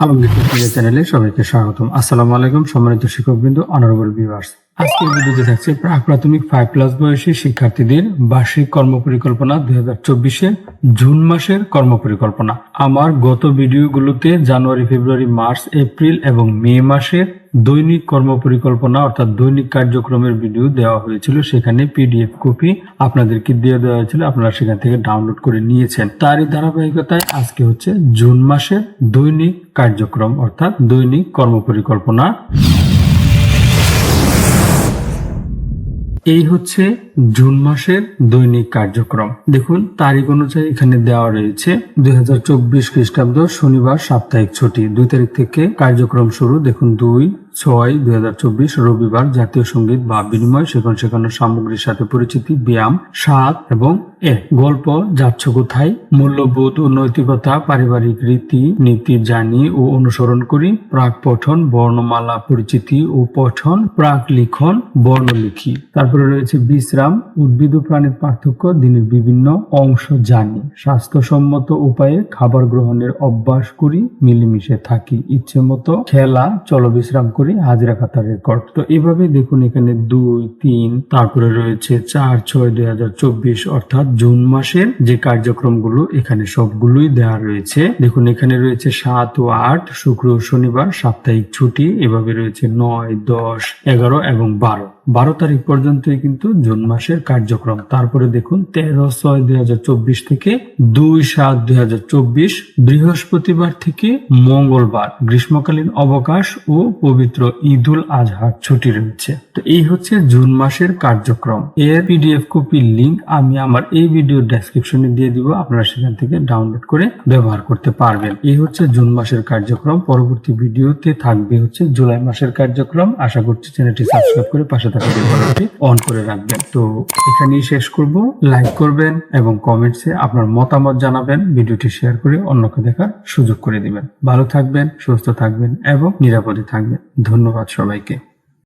আলমগীর চ্যানেলে সবাইকে স্বাগতম। আসসালামু আলাইকুম সম্মানিত শিক্ষকবৃন্দ অনারেবল ভিউয়ার্স আজকের ভিডিওতে থাকছে প্রাক প্রাথমিক ফাইভ প্লাস বয়সী শিক্ষার্থীদের বার্ষিক কর্মপরিকল্পনা দুই হাজার চব্বিশে জুন মাসের কর্মপরিকল্পনা। আমার গত ভিডিওগুলোতে জানুয়ারি, ফেব্রুয়ারি, মার্চ, এপ্রিল এবং মে মাসের দৈনিক কর্মপরিকল্পনা অর্থাৎ দৈনিক কার্যক্রমের ভিডিও দেওয়া হয়েছিল। সেখানে পিডিএফ কপি আপনাদেরকে দিয়ে দেওয়া হয়েছিল। আপনারা সেখান থেকে ডাউনলোড করে নিয়েছেন। তারই ধারাবাহিকতায় আজকে হচ্ছে জুন মাসের দৈনিক কার্যক্রম অর্থাৎ দৈনিক কর্মপরিকল্পনা। এই হচ্ছে জুন মাসের দৈনিক কার্যক্রম। দেখুন, তারিখ অনুযায়ী এখানে দেওয়া রয়েছে দুই হাজার চব্বিশ খ্রিস্টাব্দ শনিবার সাপ্তাহিক ছুটি। দুই তারিখ থেকে কার্যক্রম শুরু। দেখুন, দুই ছয়, দুই হাজার চব্বিশ রবিবার জাতীয় সংগীত বা বিনিময় সেখানে সেখানে সামগ্রীর সাথে পরিচিতি, ব্যায়াম সাত এবং এ গল্প যাচ্ছ কোথায়? মূল্যবোধ ও নৈতিকতা, পারিবারিক রীতি, নীতি জানি ও অনুসরণ করি, প্রাক পঠন, বর্ণমালা পরিচিতি ও পঠন, প্রাক লিখন, বর্ণ লিখি। তারপরে রয়েছে বিশ্রাম, উদ্ভিদ ও প্রাণীর পার্থক্য, দিনের বিভিন্ন অংশ জানি। স্বাস্থ্যসম্মত উপায়ে খাবার গ্রহণের অভ্যাস করি, মিলেমিশে থাকি ইচ্ছে মতো খেলা চলো বিশ্রাম করি, হাজিরা খাতার রেকর্ড তো এভাবে দেখুন এখানে দুই, তিন, তারপরে রয়েছে চার, ছয়, দুই হাজার চব্বিশ, অর্থাৎ জুন মাসের যে কার্যক্রমগুলো, এখানে সবগুলোই দেওয়া রয়েছে। দেখুন এখানে রয়েছে সাত ও আট, শুক্র শনিবার সাপ্তাহিক ছুটি, এভাবে রয়েছে নয়, দশ, এগারো এবং বারো। বারো তারিখ পর্যন্তই কিন্তু জুন মাসের কার্যক্রম। তারপরে দেখুন, তেরো ছয় দুই হাজার চব্বিশ থেকে দুই সাত দুই হাজার চব্বিশ, বৃহস্পতিবার থেকে মঙ্গলবার, গ্রীষ্মকালীন অবকাশ ও পবিত্র ঈদুল আজহার ছুটি রয়েছে। তো এই হচ্ছে জুন মাসের কার্যক্রম। এর পিডিএফ কপির লিংক আমি আমার এই ভিডিও ডেসক্রিপশনে দিয়ে দিব, আপনারা সেখান থেকে ডাউনলোড করে ব্যবহার করতে পারবেন। এই হচ্ছে জুন মাসের কার্যক্রম। পরবর্তী ভিডিওতে থাকবে হচ্ছে জুলাই মাসের কার্যক্রম। আশা করছি চ্যানেলটি সাবস্ক্রাইব করে পাশে থাকা বেলবাটনটি অন করে রাখবেন। তো এখানেই শেষ করব। লাইক করবেন এবং কমেন্টসে আপনার মতামত জানাবেন। ভিডিওটি শেয়ার করে অন্যকে দেখার সুযোগ করে দিবেন। ভালো থাকবেন, সুস্থ থাকবেন এবং নিরাপদে থাকবেন। ধন্যবাদ সবাইকে।